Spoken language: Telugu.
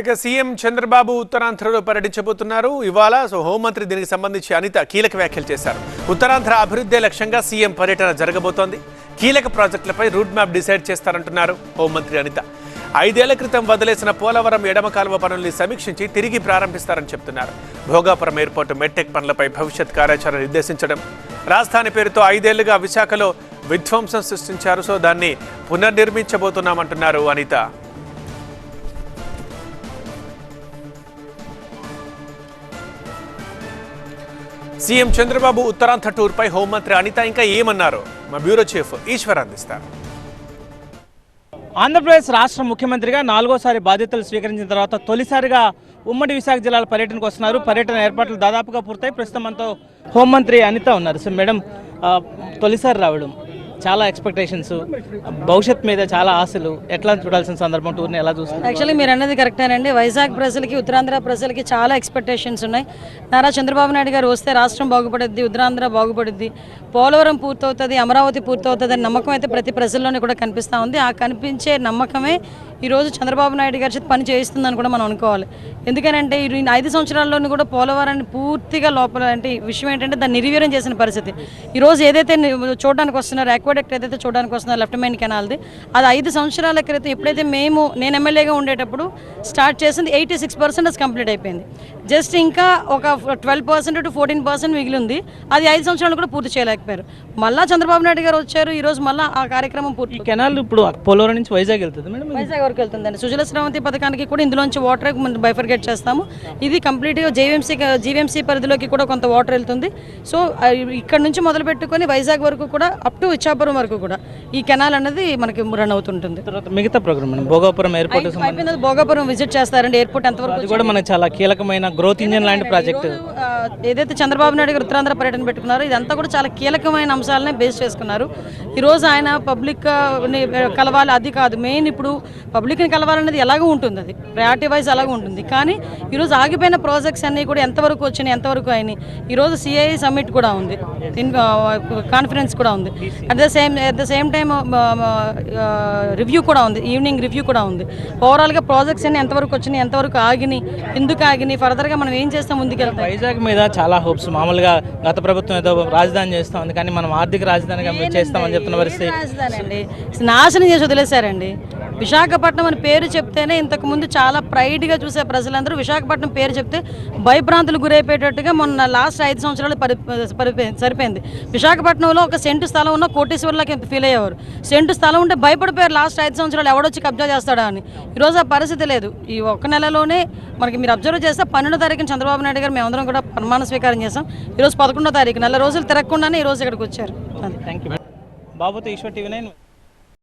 ఇక సీఎం చంద్రబాబు ఉత్తరాంధ్రలో పర్యటించబోతున్నారు. ఇవాళ సో హోంమంత్రి దీనికి సంబంధించి అనిత కీలక వ్యాఖ్యలు చేశారు. ఉత్తరాంధ్ర అభివృద్ధి లక్ష్యంగా సీఎం పర్యటన జరగబోతోంది. కీలక ప్రాజెక్టులపై రూట్ మ్యాప్ డిసైడ్ చేస్తారంటున్నారు హోంమంత్రి అనిత. ఐదేళ్ళ క్రితం వదిలేసిన పోలవరం ఎడమ కాలువ పనుల్ని సమీక్షించి తిరిగి ప్రారంభిస్తారని చెప్తున్నారు. భోగాపురం ఎయిర్పోర్టు మెట్టెక్ పనులపై భవిష్యత్ కార్యాచరణ నిర్దేశించడం. రాజధాని పేరుతో ఐదేళ్ళుగా విశాఖలో విధ్వంసం సృష్టించారు. సో దాన్ని పునర్నిర్మించబోతున్నామంటున్నారు అనిత. సీఎం చంద్రబాబు ఉత్తరాంధ్ర టూర్పై హోంమంత్రి అనిత ఇంకా ఏమన్నారు? మా బ్యూరో చీఫ్ ఈశ్వర్ అందిస్తారు. ఆంధ్రప్రదేశ్ రాష్ట్ర ముఖ్యమంత్రిగా నాలుగోసారి బాధ్యతలు స్వీకరించిన తర్వాత తొలిసారిగా ఉమ్మడి విశాఖ జిల్లాల పర్యటనకు వస్తున్నారు. పర్యటన ఏర్పాట్లు దాదాపుగా పూర్తయి. ప్రస్తుతం మనతో హోంమంత్రి అనిత ఉన్నారు. సో మేడం తొలిసారి రావడం. చాలా ఎక్స్పెక్టేషన్స్ భవిష్యత్ మీద చాలా ఆశలు. ఎట్లా చూడాల్సిన సందర్భం టూర్ని ఎలా చూస్తారు యాక్చువల్లీ మీరు అన్నది కరెక్టేనండి వైజాగ్ ప్రజలకి ఉత్తరాంధ్ర ప్రజలకి చాలా ఎక్స్పెక్టేషన్స్ ఉన్నాయి. నారా చంద్రబాబు నాయుడు గారు వస్తే రాష్ట్రం బాగుపడుద్ది ఉత్తరాంధ్ర బాగుపడుద్ది. పోలవరం పూర్తవుతుంది అమరావతి పూర్తవుతుంది అనే నమ్మకం అయితే ప్రతి ప్రజల్లోనే కూడా కనిపిస్తూ ఉంది. ఆ కనిపించే నమ్మకమే ఈరోజు చంద్రబాబు నాయుడు గారి చేత పని చేయిస్తుందని కూడా మనం అనుకోవాలి. ఎందుకనంటే ఈ ఈ ఐదు సంవత్సరాల్లోనూ కూడా పోలవరాన్ని పూర్తిగా లోపల అంటే విషయం ఏంటంటే దాన్ని నిర్వీర్యం చేసిన పరిస్థితి. ఈరోజు ఏదైతే చూడడానికి వస్తున్నారో అక్వాడక్ట్ ఏదైతే చూడడానికి వస్తున్నారో లెఫ్ట్ మెయిన్ కెనాల్ది అది ఐదు సంవత్సరాల క్రితం ఎప్పుడైతే మేము నేను ఎమ్మెల్యేగా ఉండేటప్పుడు స్టార్ట్ చేసింది ఎయిటీ సిక్స్ పర్సెంట్ కంప్లీట్ అయిపోయింది. జస్ట్ ఇంకా ఒక twelve percent to fourteen percent మిగిలి ఉంది అది ఐదు సంవత్సరాలు కూడా పూర్తి చేయలేకపోయారు. మళ్ళా చంద్రబాబు నాయుడు గారు వచ్చారు ఈ రోజు మళ్ళీ ఆ కార్యక్రమం పూర్తి కెనాల్ ఇప్పుడు పోలవరం నుంచి వైజాగ్ వెళ్తుంది మేడం వైజాగ్ వరకు వెళ్తుందండి సుజల శ్రవంతి పథకానికి కూడా ఇందులోంచి వాటర్ బైఫర్గేట్ చేస్తాము. ఇది కంప్లీట్గా జేవీఎంసీ జీవీఎంసీ పరిధిలోకి కూడా కొంత వాటర్ వెళ్తుంది. సో ఇక్కడ నుంచి మొదలు పెట్టుకొని వైజాగ్ వరకు కూడా అప్ టు ఇచ్చాపురం వరకు కూడా ఈ కెనాల్ అనేది మనకి రన్ అవుతుంటుంది. తర్వాత మిగతా program Bhogapuram airport Bhogapuram visit చేస్తారండి. ఎయిర్పోర్ట్ ఎంతవరకు కూడా మనకు చాలా కీలకమైన గ్రోత్ ఇంజిన్ లాంటి ప్రాజెక్ట్ ఏదైతే చంద్రబాబు నాయుడు గారు ఉత్తరాంధ్ర పర్యటన పెట్టుకున్నారో ఇదంతా కూడా చాలా కీలకమైన అంశాలనే బేస్ చేసుకున్నారు. ఈరోజు ఆయన పబ్లిక్ కలవాలి అది కాదు. మెయిన్ ఇప్పుడు పబ్లిక్ని కలవాలనేది ఎలాగో ఉంటుంది అది. ప్రయారిటీ వైజ్ అలాగే ఉంటుంది. కానీ ఈరోజు ఆగిపోయిన ప్రాజెక్ట్స్ అన్నీ కూడా ఎంతవరకు వచ్చినాయి ఎంతవరకు అయినాయి? ఈరోజు సిఐ సమ్మిట్ కూడా ఉంది. కాన్ఫరెన్స్ కూడా ఉంది. At the same at the same time review కూడా ఉంది. ఈవినింగ్ రివ్యూ కూడా ఉంది. ఓవరాల్గా ప్రాజెక్ట్స్ అన్ని ఎంతవరకు వచ్చినాయి ఎంతవరకు ఆగినాయి ఎందుకు ఆగినాయి? ఫర్దర్గా మనం ఏం చేస్తాం ముందుకెళ్తాం? వైజాగ్ మీద చాలా హోప్స్. మామూలుగా గత ప్రభుత్వం ఏదో రాజధాని చేస్తా కానీ మనం ఆర్థిక రాజధానిగా చేస్తామని చెప్తున్న పరిస్థితి. నాశనం చేసి వదిలేశారండి. విశాఖపట్నం అని పేరు చెప్తేనే ఇంతకు ముందు చాలా ప్రైడ్గా చూసే ప్రజలందరూ విశాఖపట్నం పేరు చెప్తే భయభ్రాంతులు గురైపోయేటట్టుగా మొన్న లాస్ట్ ఐదు సంవత్సరాలు పరి పరి- సరిపోయింది. విశాఖపట్నంలో ఒక సెంటు స్థలం ఉన్న కోటేశ్వర్లకి ఫీల్ అయ్యేవారు? సెంటు స్థలం ఉంటే భయపడిపోయారు లాస్ట్ ఐదు సంవత్సరాలు. ఎవడొచ్చి కబ్జా చేస్తాడా అని. ఈరోజు ఆ పరిస్థితి లేదు. ఈ ఒక్క నెలలోనే మనకి మీరు అబ్జర్వ్ చేస్తే పన్నెండో తారీఖున చంద్రబాబు నాయుడు గారు మేమందరం కూడా ప్రమాణ స్వీకారం చేసాం ఈరోజు పదకొండో తారీఖు నెల రోజులు తిరగకుండానే ఈ రోజు ఇక్కడికి వచ్చారు. థ్యాంక్ యూ బాబుతో ఈశ్వర్ టీవీ నైన్